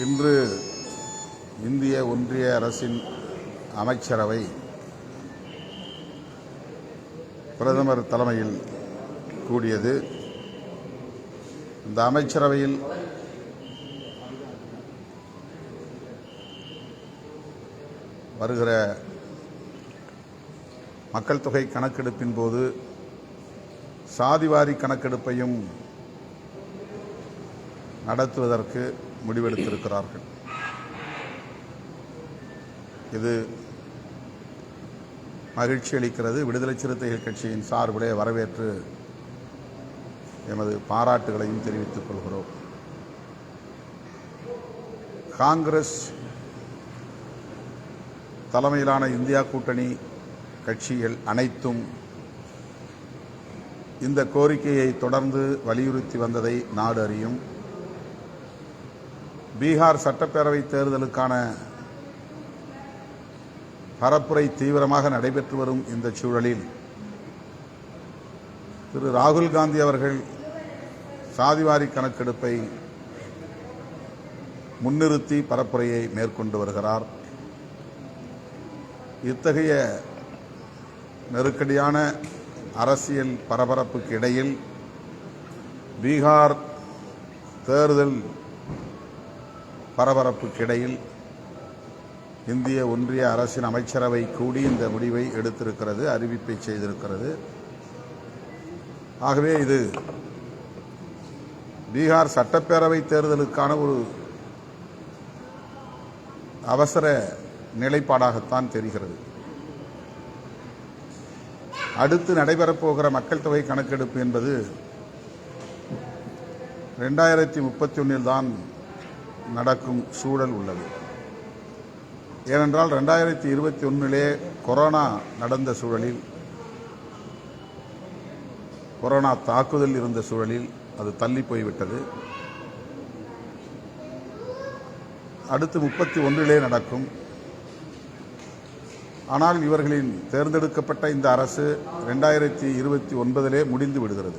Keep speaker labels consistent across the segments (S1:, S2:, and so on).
S1: இன்று இந்திய ஒன்றிய அரசின் அமைச்சரவை பிரதமர் தலைமையில் கூடியது. இந்த அமைச்சரவையில் வருகிற மக்கள் தொகை கணக்கெடுப்பின் போது சாதிவாரி கணக்கெடுப்பையும் நடத்துவதற்கு முடிவெடுத்திருக்கிறார்கள். இது மகிழ்ச்சி அளிக்கிறது. விடுதலை சிறுத்தைகள் கட்சியின் சார்பிலே வரவேற்று எமது பாராட்டுகளையும் தெரிவித்துக் கொள்கிறோம். காங்கிரஸ் தலைமையிலான இந்தியா கூட்டணி கட்சிகள் அனைத்தும் இந்த கோரிக்கையை தொடர்ந்து வலியுறுத்தி வந்ததை நாடு அறியும். பீகார் சட்டப்பேரவை தேர்தலுக்கான பரப்புரை தீவிரமாக நடைபெற்று வரும் இந்த சூழலில் திரு ராகுல் காந்தி அவர்கள் சாதிவாரி கணக்கெடுப்பை முன்னிறுத்தி பரப்புரையை மேற்கொண்டு வருகிறார். இத்தகைய நெருக்கடியான அரசியல் பரபரப்புக்கு இடையில் பீகார் தேர்தல் பரபரப்புக்கு இடையில் இந்திய ஒன்றிய அரசின் அமைச்சரவை கூடி இந்த முடிவை எடுத்திருக்கிறது அறிவிப்பை செய்திருக்கிறது. ஆகவே இது பீகார் சட்டப்பேரவை தேர்தலுக்கான ஒரு அவசர நிலைப்பாடாகத்தான் தெரிகிறது. அடுத்து நடைபெறப்போகிற மக்கள் தொகை கணக்கெடுப்பு என்பது ரெண்டாயிரத்தி முப்பத்தி ஒன்றில் தான் நடக்கும் சூழல் உள்ளது. ஏனென்றால் ரெண்டாயிரத்தி இருபத்தி ஒன்றிலே கொரோனா நடந்த சூழலில் கொரோனா தாக்குதல் இருந்த சூழலில் அது தள்ளி போய்விட்டது. அடுத்து முப்பத்தி ஒன்றிலே நடக்கும் ஆனால் இவர்களின் தேர்ந்தெடுக்கப்பட்ட இந்த அரசு ரெண்டாயிரத்தி இருபத்தி ஒன்பதிலே முடிந்து விடுகிறது.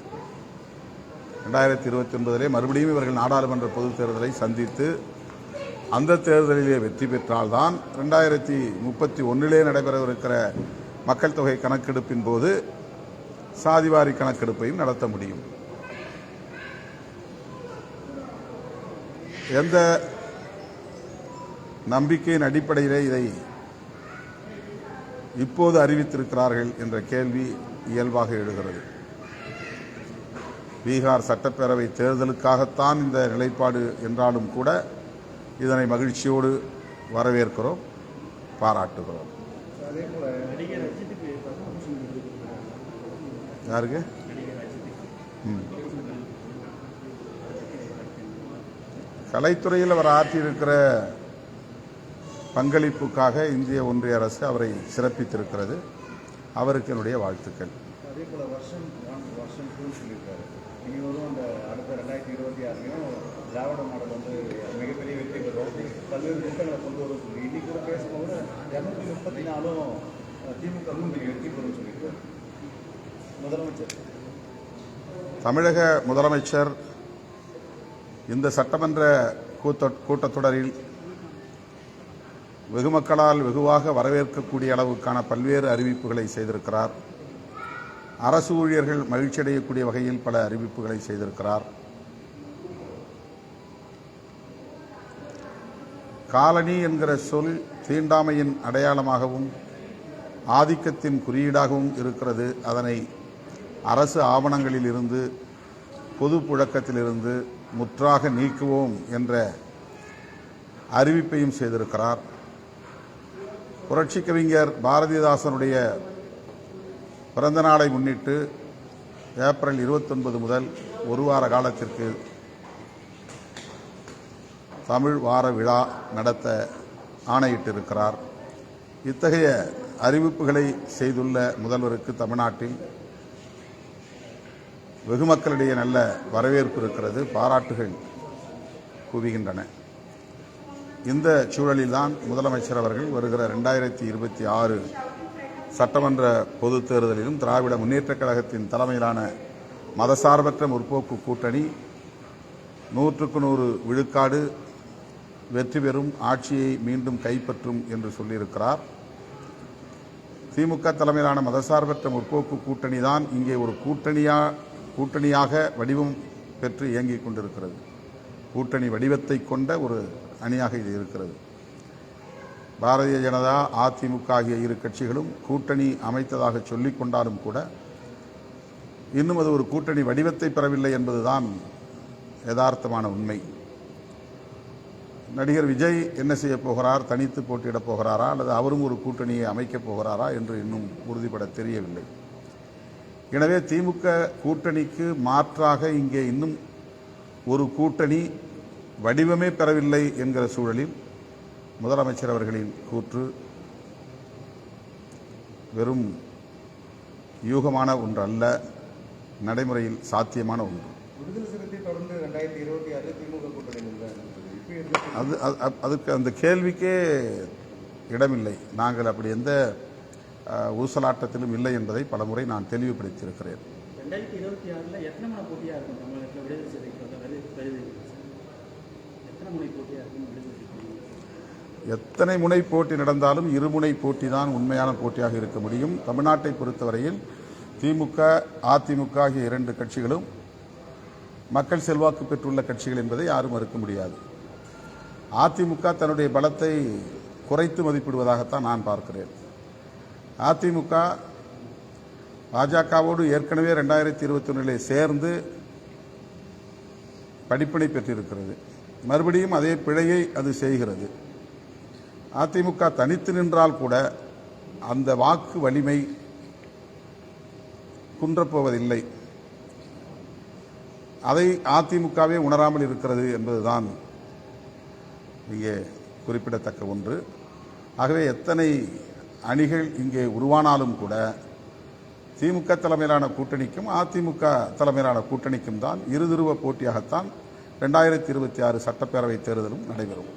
S1: ரெண்டாயிரத்தி இருபத்தி ஒன்பதிலே மறுபடியும் இவர்கள் நாடாளுமன்ற பொதுத் தேர்தலை சந்தித்து அந்த தேர்தலிலே வெற்றி பெற்றால்தான் ரெண்டாயிரத்தி முப்பத்தி ஒன்றிலே நடைபெறவிருக்கிற மக்கள் தொகை கணக்கெடுப்பின் போது சாதிவாரி கணக்கெடுப்பையும் நடத்த முடியும். எந்த நம்பிக்கையின் அடிப்படையிலே இதை இப்போது அறிவித்திருக்கிறார்கள் என்ற கேள்வி இயல்பாக எழுகிறது. பீகார் சட்டப்பேரவை தேர்தலுக்காகத்தான் இந்த நிலைப்பாடு என்றாலும் கூட இதனை மகிழ்ச்சியோடு வரவேற்கிறோம் பாராட்டுகிறோம். யாருக்கு? கலைத்துறையில் அவர் ஆற்றியிருக்கிற பங்களிப்புக்காக இந்திய ஒன்றிய அரசு அவரை சிறப்பித்திருக்கிறது. அவருக்கு என்னுடைய வாழ்த்துக்கள்.
S2: அதே போல வருஷம் ஒன் வருஷம் டூ சொல்லியிருக்காரு. இனி வரும் அந்த அடுத்த ரெண்டாயிரத்தி இருபத்தி ஆறுலையும் திராவிட மாடல் வந்து மிகப்பெரிய வெற்றி பெறும். பல்வேறு திட்டங்களை கொண்டு வரும் சொல்லி. இன்னைக்கு கூட பேசும்போது இரநூத்தி முப்பத்தி நாலும் திமுக இன்னைக்கு வெற்றி பெறும் சொல்லியிருக்காரு. முதலமைச்சர்.
S1: தமிழக முதலமைச்சர் இந்த சட்டமன்ற கூத்த கூட்டத்தொடரில் வெகுமக்களால் வெகுவாக வரவேற்கக்கூடிய அளவுக்கான பல்வேறு அறிவிப்புகளை செய்திருக்கிறார். அரசு ஊழியர்கள் மகிழ்ச்சியடையக்கூடிய வகையில் பல அறிவிப்புகளை செய்திருக்கிறார். காலனி என்கிற சொல் தீண்டாமையின் அடையாளமாகவும் ஆதிக்கத்தின் குறியீடாகவும் இருக்கிறது. அதனை அரசு ஆவணங்களில் இருந்து பொது புழக்கத்திலிருந்து முற்றாக நீக்குவோம் என்ற அறிவிப்பையும் செய்திருக்கிறார். புரட்சி கவிஞர் பாரதிதாசனுடைய பிறந்த நாளை முன்னிட்டு ஏப்ரல் 29 முதல் ஒரு வார காலத்திற்கு தமிழ் வார விழா நடத்த ஆணையிட்டிருக்கிறார். இத்தகைய அறிவிப்புகளை செய்துள்ள முதல்வருக்கு தமிழ்நாட்டில் வெகு மக்களிடையே நல்ல வரவேற்பு இருக்கிறது. பாராட்டுகள் குவிகின்றன இந்த சூழலில்தான் முதலமைச்சர் அவர்கள் வருகிற ரெண்டாயிரத்தி இருபத்தி ஆறு சட்டமன்ற பொதுத் தேர்தலிலும் திராவிட முன்னேற்றக் கழகத்தின் தலைமையிலான மதசார்பற்ற முற்போக்கு கூட்டணி நூற்றுக்கு நூறு விழுக்காடு வெற்றி பெறும் ஆட்சியை மீண்டும் கைப்பற்றும் என்று சொல்லியிருக்கிறார். திமுக தலைமையிலான மதசார்பற்ற முற்போக்கு கூட்டணி தான் இங்கே ஒரு கூட்டணியா கூட்டணியாக வடிவம் பெற்று இயங்கிக் கொண்டிருக்கிறது. கூட்டணி வடிவத்தை கொண்ட ஒரு அணியாக இது இருக்கிறது. பாரதிய ஜனதா அதிமுக ஆகிய இரு கட்சிகளும் கூட்டணி அமைத்ததாக சொல்லிக் கொண்டாலும் கூட இன்னும் அது ஒரு கூட்டணி வடிவத்தை பெறவில்லை என்பதுதான் யதார்த்தமான உண்மை. நடிகர் விஜய் என்ன செய்ய போகிறார்? தனித்து போட்டியிடப் போகிறாரா? அல்லது அவரும் ஒரு கூட்டணியை அமைக்கப் போகிறாரா என்று இன்னும் உறுதிபட தெரியவில்லை. எனவே திமுக கூட்டணிக்கு மாற்றாக இங்கே இன்னும் கூட்டணி வடிவமே பெறவில்லை என்கிற சூழலில் முதலமைச்சர் அவர்களின் கூற்று வெறும் யூகமான ஒன்று அல்ல நடைமுறையில் சாத்தியமான ஒன்று. அது அது- அது- அதுக்கு அந்த கேள்விக்கே இடமில்லை. நாங்கள் அப்படி எந்த ஊசலாட்டத்திலும் இல்லை என்பதை பலமுறை நான் தெளிவுபடுத்தியிருக்கிறேன்.
S3: ரெண்டாயிரத்தி இருபத்தி ஆறில் எத்தனை முனை போட்டியாக இருக்கும் தமிழகத்தில் விடுதலை எத்தனை முனை போட்டியாக இருக்கும் விடுதலை
S1: எத்தனை முனை போட்டி நடந்தாலும் இருமுனை போட்டி தான் உண்மையான போட்டியாக இருக்க முடியும். தமிழ்நாட்டை பொறுத்தவரையில் திமுக அதிமுக ஆகிய இரண்டு கட்சிகளும் மக்கள் செல்வாக்கு பெற்றுள்ள கட்சிகள் என்பதை யாரும் மறுக்க முடியாது. அதிமுக தன்னுடைய பலத்தை குறைத்து மதிப்பிடுவதாகத்தான் நான் பார்க்கிறேன். அதிமுக பாஜகவோடு ஏற்கனவே ரெண்டாயிரத்தி இருபத்தி ஒன்றிலே சேர்ந்து படிப்பினை பெற்றிருக்கிறது. மறுபடியும் அதே பிழையை அது செய்கிறது. அதிமுக தனித்து நின்றால் கூட அந்த வாக்கு வலிமை குன்றப்போவதில்லை. அதை அதிமுகவே உணராமல் இருக்கிறது என்பதுதான் இங்கே குறிப்பிடத்தக்க ஒன்று. ஆகவே எத்தனை அணிகள் இங்கே உருவானாலும் கூட திமுக தலைமையிலான கூட்டணிக்கும் அதிமுக தலைமையிலான கூட்டணிக்கும் தான் இருதுருவ போட்டியாகத்தான் ரெண்டாயிரத்தி இருபத்தி ஆறு சட்டப்பேரவை தேர்தலும் நடைபெறும்.